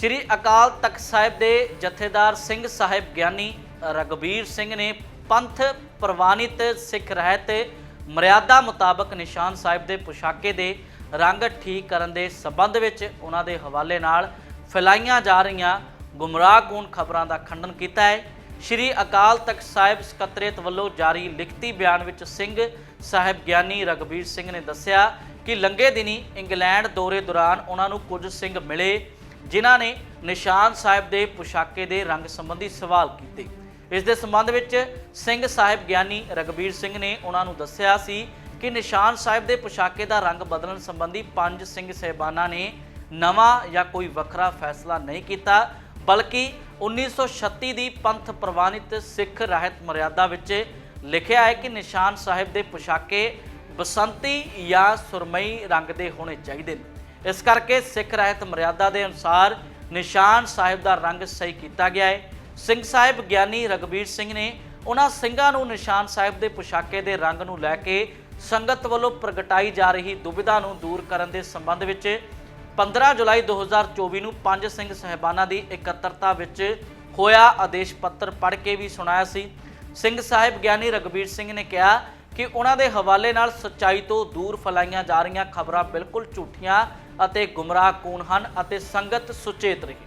ਸ੍ਰੀ ਅਕਾਲ ਤਖਤ ਸਾਹਿਬ ਦੇ ਜਥੇਦਾਰ ਸਿੰਘ ਸਾਹਿਬ ਗਿਆਨੀ ਰਗਵੀਰ ਸਿੰਘ ਨੇ ਪੰਥ ਪ੍ਰਵਾਨਿਤ ਸਿੱਖ ਰਹਿਤ ਮਰਿਆਦਾ ਮੁਤਾਬਕ ਨਿਸ਼ਾਨ ਸਾਹਿਬ ਦੇ ਪੁਸ਼ਾਕੇ ਦੇ ਰੰਗ ਠੀਕ ਕਰਨ ਦੇ ਸਬੰਧ ਵਿੱਚ ਉਹਨਾਂ ਦੇ ਹਵਾਲੇ ਨਾਲ ਫੈਲਾਈਆਂ ਜਾ ਰਹੀਆਂ ਗੁੰਮਰਾਹਕੁਨ ਖਬਰਾਂ ਦਾ ਖੰਡਨ ਕੀਤਾ ਹੈ। ਸ਼੍ਰੀ ਅਕਾਲ ਤਖਤ ਸਾਹਿਬ ਸਕੱਤਰੇਤ ਵੱਲੋਂ ਜਾਰੀ ਲਿਖਤੀ ਬਿਆਨ ਵਿੱਚ ਸਿੰਘ ਸਾਹਿਬ ਗਿਆਨੀ ਰਗਵੀਰ ਸਿੰਘ ਨੇ ਦੱਸਿਆ ਕਿ ਲੰਗੇ ਦਿਨੀ ਇੰਗਲੈਂਡ ਦੌਰੇ ਦੌਰਾਨ ਉਹਨਾਂ ਨੂੰ ਕੁਝ ਸਿੰਘ ਮਿਲੇ। ਜਿਨ੍ਹਾਂ ਨੇ ਨਿਸ਼ਾਨ ਸਾਹਿਬ ਦੇ ਪੁਸ਼ਾਕੇ ਦੇ ਰੰਗ ਸੰਬੰਧੀ ਸਵਾਲ ਕੀਤੇ। ਇਸ ਦੇ ਸੰਬੰਧ ਵਿੱਚ ਸਿੰਘ ਸਾਹਿਬ ਗਿਆਨੀ ਰਗਵੀਰ ਸਿੰਘ ਨੇ ਉਹਨਾਂ ਨੂੰ ਦੱਸਿਆ ਸੀ ਕਿ ਨਿਸ਼ਾਨ ਸਾਹਿਬ ਦੇ ਪੁਸ਼ਾਕੇ ਦਾ ਰੰਗ ਬਦਲਣ ਸੰਬੰਧੀ ਪੰਜ ਸਿੰਘ ਸਹਿਬਾਨਾਂ ਨੇ ਨਵਾਂ ਜਾਂ ਕੋਈ ਵੱਖਰਾ ਫੈਸਲਾ ਨਹੀਂ ਕੀਤਾ, ਬਲਕਿ 1936 ਦੀ ਪੰਥ ਪ੍ਰਵਾਨਿਤ ਸਿੱਖ ਰਹਿਤ ਮਰਿਆਦਾ ਵਿੱਚ ਲਿਖਿਆ ਹੈ ਕਿ ਨਿਸ਼ਾਨ ਸਾਹਿਬ ਦੇ ਪੁਸ਼ਾਕੇ ਬਸੰਤੀ ਜਾਂ ਸੁਰਮਈ ਰੰਗ ਦੇ ਹੋਣੇ ਚਾਹੀਦੇ ਨੇ। ਇਸ ਕਰਕੇ ਸਿੱਖ ਰਹਿਤ ਮਰਿਆਦਾ ਦੇ ਅਨੁਸਾਰ ਨਿਸ਼ਾਨ ਸਾਹਿਬ ਦਾ ਰੰਗ ਸਹੀ ਕੀਤਾ ਗਿਆ ਹੈ। ਸਿੰਘ ਸਾਹਿਬ ਗਿਆਨੀ ਰਗਵੀਰ ਸਿੰਘ ਨੇ ਉਹਨਾਂ ਸਿੰਘਾਂ ਨੂੰ ਨਿਸ਼ਾਨ ਸਾਹਿਬ ਦੇ ਪੁਸ਼ਾਕੇ ਦੇ ਰੰਗ ਨੂੰ ਲੈ ਕੇ ਸੰਗਤ ਵੱਲੋਂ ਪ੍ਰਗਟਾਈ ਜਾ ਰਹੀ ਦੁਬਿਧਾ ਨੂੰ ਦੂਰ ਕਰਨ ਦੇ ਸੰਬੰਧ ਵਿੱਚ 15 ਜੁਲਾਈ 2024 ਨੂੰ ਪੰਜ ਸਿੰਘ ਸਹਿਬਾਨਾਂ ਦੀ ਇਕੱਤਰਤਾ ਵਿੱਚ ਹੋਇਆ ਆਦੇਸ਼ ਪੱਤਰ ਪੜ੍ਹ ਕੇ ਵੀ ਸੁਣਾਇਆ ਸੀ। ਸਿੰਘ ਸਾਹਿਬ ਗਿਆਨੀ ਰਗਵੀਰ ਸਿੰਘ ਨੇ ਕਿਹਾ ਕਿ ਉਹਨਾਂ ਦੇ ਹਵਾਲੇ ਨਾਲ ਸੱਚਾਈ ਤੋਂ ਦੂਰ ਫੈਲਾਈਆਂ ਜਾ ਰਹੀਆਂ ਖਬਰਾਂ ਬਿਲਕੁਲ ਝੂਠੀਆਂ ਅਤੇ ਗੁੰਮਰਾਹਕੂਨ ਹਨ ਅਤੇ ਸੰਗਤ ਸੁਚੇਤ ਰਹੀ।